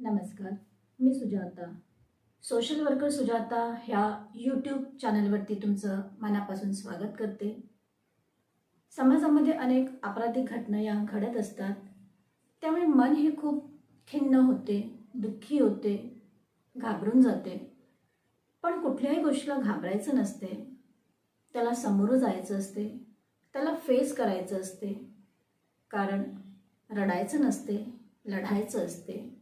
नमस्कार मी Sujata. Social worker Sujata ह्या यूट्यूब चॅनलवरती तुमचं मनापासून स्वागत करते. समाजामध्ये अनेक आपराधिक घटना या घडत असतात. त्यामुळे मन हे खूप खिन्न होते दुःखी होते घाबरून जाते. पण कुठल्याही गोष्टीला घाबरायचं नसते. त्याला समोर जायचं असते. त्याला फेस करायचं असते. कारण रडायचं नसते लढायचं असते.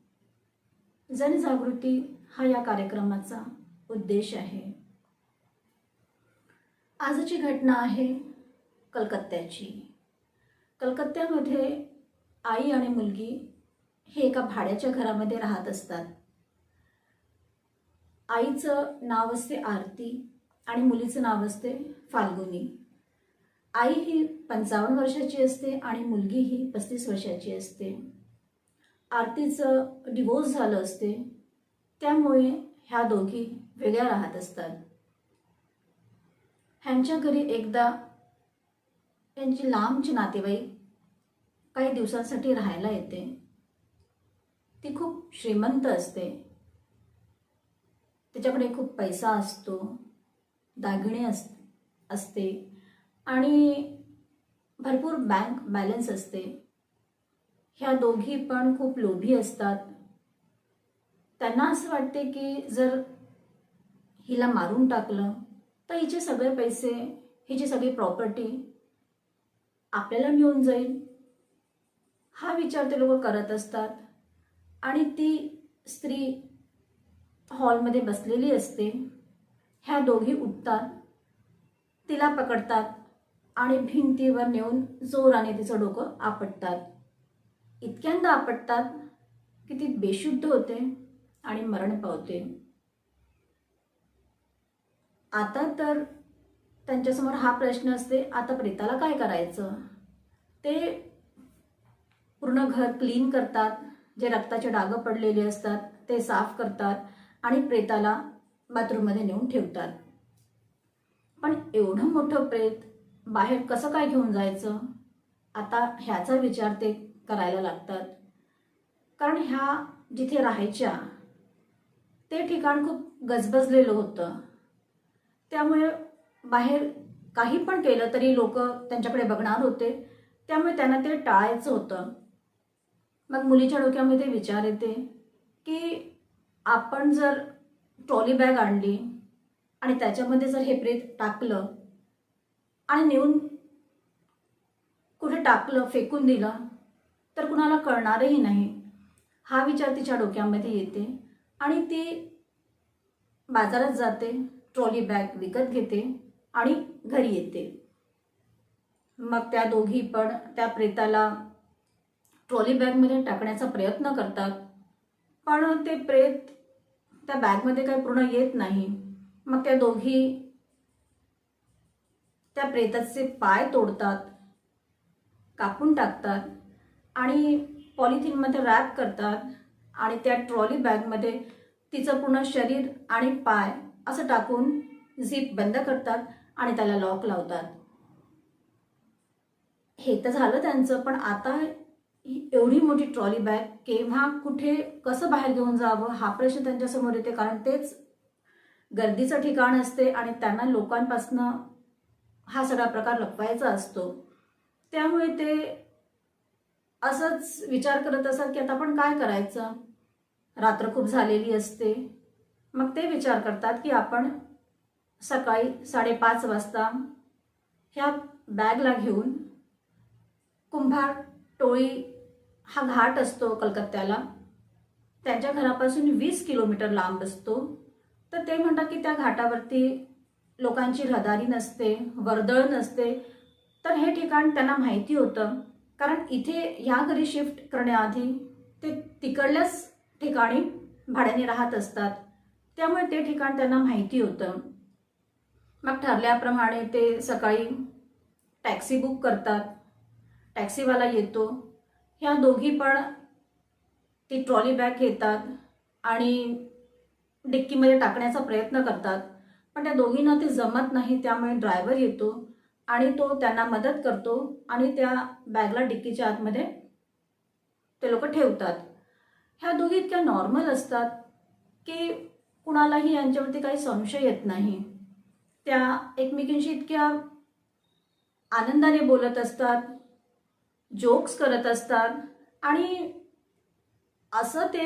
जनजागृती हा या कार्यक्रमाचा उद्देश आहे. आजची घटना आहे कलकत्त्याची. कलकत्त्यामध्ये आई आणि मुलगी हे एका भाड्याच्या घरामध्ये राहत असतात. आईचं नाव असते आरती आणि मुलीचं नाव असते फाल्गुनी. आई ही पंचावन्न वर्षाची असते आणि मुलगी ही पस्तीस वर्षाची असते. आरतीचं डिवोर्स झालं असते त्यामुळे ह्या दोघी वेगळ्या राहत असतात. ह्यांच्या घरी एकदा त्यांची लांबची नातेवाईक काही दिवसांसाठी राहायला येते. ती खूप श्रीमंत असते. त्याच्याकडे खूप पैसा असतो दागिने अस असते आणि भरपूर बँक बॅलन्स असते. ह्या दोघी पण खूप लोभी असतात. त्यांना असं वाटते की जर हिला मारून टाकलं तर हिचे सगळे पैसे हिची सगळी प्रॉपर्टी आपल्याला मिळून जाईल. हा विचार ते लोक करत असतात. आणि ती स्त्री हॉलमध्ये बसलेली असते. ह्या दोघी उठतात तिला पकडतात आणि भिंतीवर नेऊन जोराने तिचं डोकं आपटतात. इतक्यांदा आपटतात की ती बेशुद्ध होते आणि मरण पावते. आता तर त्यांच्यासमोर हा प्रश्न असते आता प्रेताला काय करायचं? ते पूर्ण घर क्लीन करतात जे रक्ताचे डागं पडलेले असतात ते साफ करतात आणि प्रेताला बाथरूममध्ये नेऊन ठेवतात. पण एवढं मोठं प्रेत बाहेर कसं काय घेऊन जायचं? आता ह्याचा विचार ते करायला लागतात. कारण ह्या जिथे राहायच्या ते ठिकाण खूप गजबजलेलं होतं. त्यामुळे बाहेर काही पण केलं तरी लोक त्यांच्याकडे बघणार होते. त्यामुळे त्यांना ते टाळायचं होतं. मग मुलीच्या डोक्यामध्ये विचार येते की आपण जर ट्रॉली बॅग आणली आणि त्याच्यामध्ये जर हे प्रेत टाकलं आणि नेऊन कुठे टाकलं फेकून दिलं तर कुणाला कळणारही नाही. हा विचार तिच्या डोक्यामध्ये येते आणि ती बाजारात जाते ट्रॉली बॅग विकत घेते आणि घरी येते. मग त्या दोघी पण त्या प्रेताला ट्रॉली बॅगमध्ये टाकण्याचा प्रयत्न करतात. पण ते प्रेत त्या बॅगमध्ये काही पूर्ण येत नाही. मग त्या दोघी त्या प्रेताचे पाय तोडतात कापून टाकतात. आणि पॉलिथिनमध्ये रॅप करतात आणि त्या ट्रॉली बॅगमध्ये तिचं पूर्ण शरीर आणि पाय असं टाकून झीप बंद करतात आणि त्याला लॉक लावतात. हे तर झालं त्यांचं पण आता एवढी मोठी ट्रॉली बॅग केव्हा कुठे कसं बाहेर घेऊन जावं हा प्रश्न त्यांच्यासमोर येते कारण तेच गर्दीचं ठिकाण असते आणि त्यांना लोकांपासनं हा सगळा प्रकार लपवायचा असतो. त्यामुळे ते असंच विचार करत असाल की आता आपण काय करायचं? रात्र खूप झालेली असते. मग ते विचार करतात की आपण सकाळी साडेपाच वाजता ह्या बॅगला घेऊन कुंभार टोळी हा घाट असतो कलकत्त्याला. त्यांच्या घरापासून वीस किलोमीटर लांब असतो. तर ते म्हणतात की त्या घाटावरती लोकांची रहदारी नसते वर्दळ नसते. तर हे ठिकाण त्यांना माहिती होतं. कारण इथे ह्या घरी शिफ्ट करण्याआधी ते तिकडल्याच ठिकाणी भाड्याने राहत असतात. त्यामुळे ते ठिकाण त्यांना माहिती होतं. मग ठरल्याप्रमाणे ते सकाळी टॅक्सी बुक करतात. टॅक्सीवाला येतो. ह्या दोघी पण ती ट्रॉली बॅग घेतात आणि डिक्कीमध्ये टाकण्याचा प्रयत्न करतात. पण त्या दोघींना ते जमत नाही त्यामुळे ड्रायव्हर येतो. आणि तो त्यांना मदत करतो आणि त्या बॅगला डिक्कीच्या आतमध्ये ते लोक ठेवतात. ह्या दोघी इतक्या नॉर्मल असतात की कुणालाही यांच्यावरती काही संशय येत नाही. त्या एकमेकींशी इतक्या आनंदाने बोलत असतात जोक्स करत असतात आणि असं ते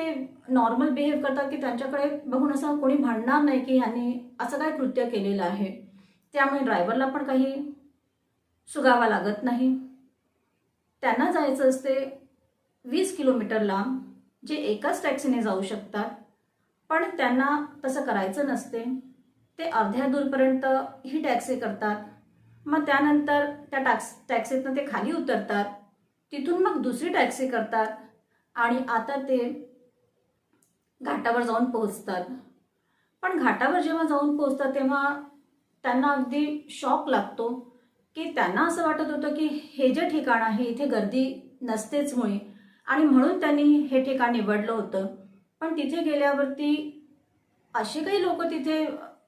नॉर्मल बिहेव करतात की त्यांच्याकडे बघून असं कोणी म्हणणार नाही की ह्यांनी असं काय कृत्य केलेलं आहे. त्यामुळे ड्रायव्हरला पण काही सुगावा लागत नाही. त्यांना जायचं असते वीस किलोमीटर लांब जे एकाच टॅक्सीने जाऊ शकतात. पण त्यांना तसं करायचं नसते. ते अर्ध्या दूरपर्यंत ही टॅक्सी करतात. मग त्यानंतर त्या टॅक्स टॅक्सीतनं ते खाली उतरतात. तिथून मग दुसरी टॅक्सी करतात. आणि आता ते घाटावर जाऊन पोहोचतात. पण घाटावर जेव्हा जाऊन पोहोचतात तेव्हा त्यांना अगदी शॉक लागतो. की त्यांना असं वाटत होतं की हे जे ठिकाण आहे इथे गर्दी नसतेच मुळे आणि म्हणून त्यांनी हे ठिकाण निवडलं होतं. पण तिथे गेल्यावरती असे काही लोक तिथे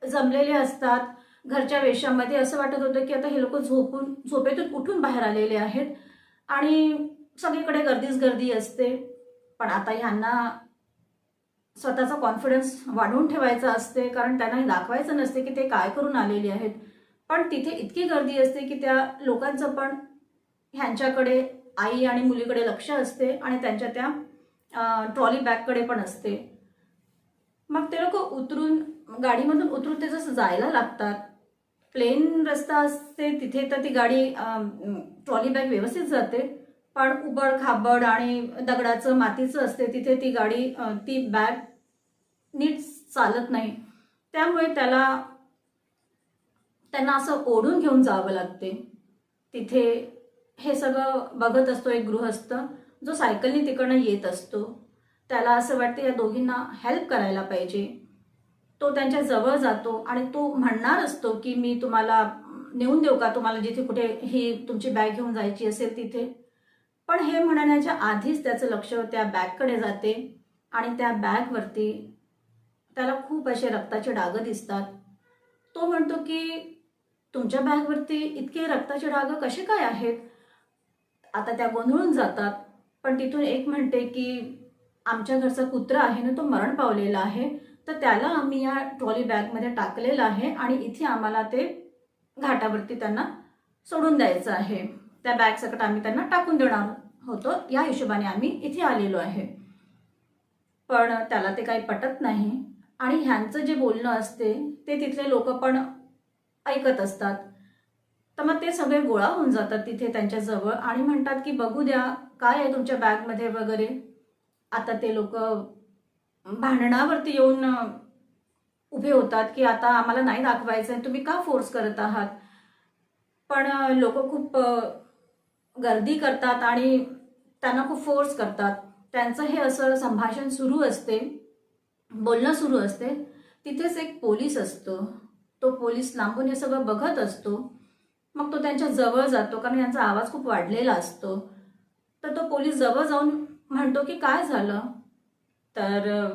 जमलेले असतात घरच्या वेशामध्ये असं वाटत होतं की आता हे लोक झोपून झोपेतून उठून बाहेर आलेले आहेत. आणि सगळीकडे गर्दीच गर्दी असते. पण आता ह्यांना स्वतःचा कॉन्फिडन्स वाढवून ठेवायचा असते कारण त्यांना दाखवायचं नसते की ते काय करून आलेले आहेत. पण तिथे इतकी गर्दी असते की त्या लोकांचं पण ह्यांच्याकडे आई आणि मुलीकडे लक्ष असते आणि त्यांच्या त्या ट्रॉली बॅगकडे पण असते. मग ते लोक उतरून गाडीमधून उतरून ते जसं जायला लागतात प्लेन रस्ता असते तिथे तर ती गाडी ट्रॉली बॅग व्यवस्थित जाते पण उबड खाबड आणि दगडाचं मातीचं असते तिथे ती गाडी ती बॅग नीट चालत नाही. त्यामुळे त्याला त्यांना असं ओढून घेऊन जावं लागते. तिथे हे सगळं बघत असतो एक गृहस्थ जो सायकलने तिकडनं येत असतो. त्याला असं वाटतं या दोघींना हेल्प करायला पाहिजे. तो त्यांच्या जवळ जातो आणि तो म्हणणार असतो की मी तुम्हाला नेऊन देऊ का? तुम्हाला जिथे कुठे ही तुमची बॅग घेऊन जायची असेल तिथे. पण हे म्हणण्याच्या आधीच त्याचं लक्ष त्या बॅगकडे जाते आणि त्या बॅगवरती त्याला खूप असे रक्ताचे डाग दिसतात. तो म्हणतो की तुमच्या बॅगवरती इतके रक्ताचे डाग कसे काय आहेत? आता त्या गोंधळून जातात. पण तिथून एक म्हणते की आमच्या घरचा कुत्रा आहे ना तो मरण पावलेला आहे. तर त्याला आम्ही या ट्रॉली बॅगमध्ये टाकलेलं आहे आणि इथे आम्हाला ते घाटावरती त्यांना सोडून द्यायचं आहे. त्या बॅग सकट आम्ही त्यांना टाकून देणार होतो. या हिशोबाने आम्ही इथे आलेलो आहे. पण त्याला ते काही पटत नाही. आणि ह्यांचं जे बोलणं असते ते तिथले लोक पण ऐकत असतात. तर मग ते सगळे गोळा होऊन जातात तिथे त्यांच्या जवळ आणि म्हणतात की बघू द्या काय आहे तुमच्या बॅगमध्ये वगैरे? आता ते लोक भांडणावरती येऊन उभे होतात की आता आम्हाला नाही दाखवायचं आहे तुम्ही का फोर्स करत आहात? पण लोक खूप गर्दी करतात आणि त्यांना खूप फोर्स करतात. त्यांचं हे असं संभाषण सुरू असते बोलणं सुरू असते. तिथेच एक पोलीस असतो. तो पोलीस लांबून हे सगळं बघत असतो. मग तो त्यांच्या जवळ जातो कारण यांचा आवाज खूप वाढलेला असतो. तर तो पोलीस जवळ जाऊन म्हणतो की काय झालं? तर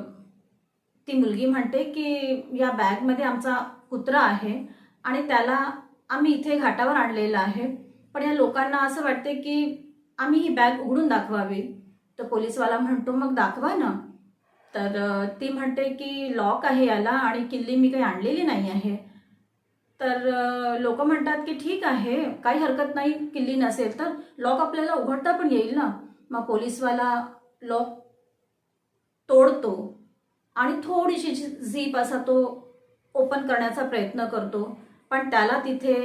ती मुलगी म्हणते की या बॅगमध्ये आमचा कुत्रा आहे आणि त्याला आम्ही इथे घाटावर आणलेला आहे. पण या लोकांना असं वाटते की आम्ही ही बॅग उघडून दाखवावी. तर पोलीसवाला म्हणतो मग दाखवा ना. तर ती म्हणते की लॉक आहे याला आणि किल्ली मी काही आणलेली नाही आहे. तर लोक म्हणतात की ठीक आहे काही हरकत नाही किल्ली नसेल तर लॉक आपल्याला उघडता पण येईल ना? मग पोलीसवाला लॉक तोडतो आणि थोडीशी झीप असा तो ओपन करण्याचा प्रयत्न करतो. पण त्याला तिथे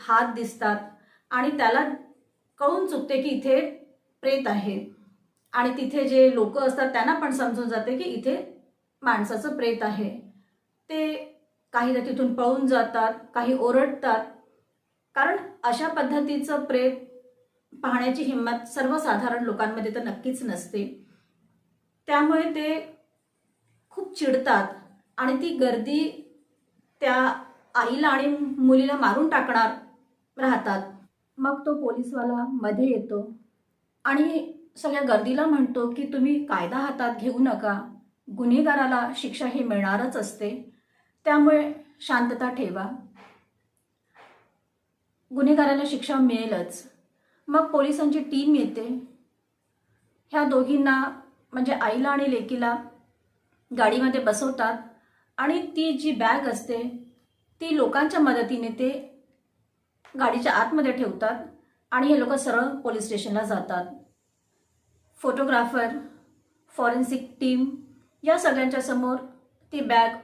हात दिसतात आणि त्याला कळून चुकते की इथे प्रेत आहे. आणि तिथे जे लोक असतात त्यांना पण समजून जाते की इथे माणसाचं प्रेत आहे. ते काही तर तिथून पळून जातात काही ओरडतात. कारण अशा पद्धतीचं प्रेत पाहण्याची हिंमत सर्वसाधारण लोकांमध्ये तर नक्कीच नसते. त्यामुळे ते खूप चिडतात आणि ती गर्दी त्या आईला आणि मुलीला मारून टाकणार राहतात. मग तो पोलीसवाला मध्ये येतो आणि सगळ्या गर्दीला म्हणतो की तुम्ही कायदा हातात घेऊ नका. गुन्हेगाराला शिक्षा ही मिळणारच असते. त्यामुळे शांतता ठेवा. गुन्हेगाराला शिक्षा मिळेलच. मग पोलिसांची टीम येते. ह्या दोघींना म्हणजे आईला आणि लेकीला गाडीमध्ये बसवतात आणि ती जी बॅग असते ती लोकांच्या मदतीने ते गाडीच्या आतमध्ये ठेवतात आणि हे लोक सरळ पोलीस स्टेशनला जातात. फोटोग्राफर फॉरेन्सिक टीम या सगळ्यांच्या समोर ती बॅग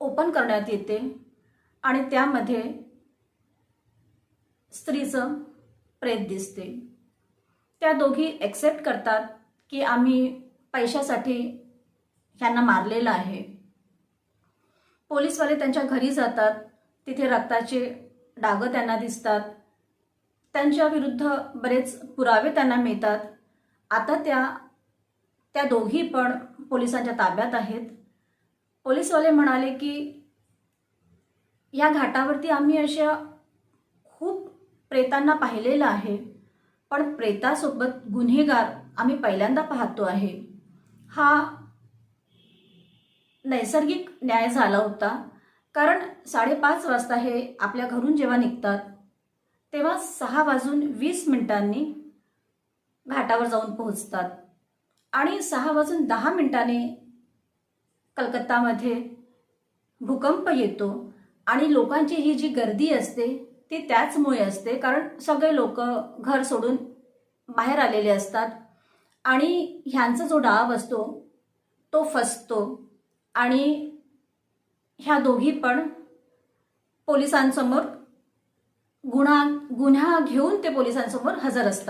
ओपन करण्यात येते आणि त्यामध्ये स्त्रीचं प्रेत दिसते. त्या दोघी एक्सेप्ट करतात की आम्ही पैशासाठी ह्यांना मारलेलं आहे. पोलीसवाले त्यांच्या घरी जातात. तिथे रक्ताचे डागं त्यांना दिसतात. त्यांच्या विरुद्ध बरेच पुरावे त्यांना मिळतात. आता त्या त्या दोघी पण पोलिसांच्या ताब्यात आहेत. पोलीसवाले म्हणाले की या घाटावरती आम्ही अशा खूप प्रेतांना पाहिलेलं आहे. पण प्रेतासोबत गुन्हेगार आम्ही पहिल्यांदा पाहतो आहे. हा नैसर्गिक न्याय झाला होता. कारण साडेपाच वाजता हे आपल्या घरून जेव्हा निघतात तेव्हा सहा वाजून वीस मिनिटांनी घाटावर जाऊन पोहोचतात. आणि सहा वाजून दहा मिनिटांनी कलकत्तामध्ये भूकंप येतो आणि लोकांची ही जी गर्दी असते ती त्याचमुळे असते कारण सगळे लोक घर सोडून बाहेर आलेले असतात. आणि ह्यांचा जो डाव असतो तो फसतो. आणि ह्या दोघी पण पोलिसांसमोर गुन्हा गुन्हा घेऊन ते पोलिसांसमोर हजर असतात.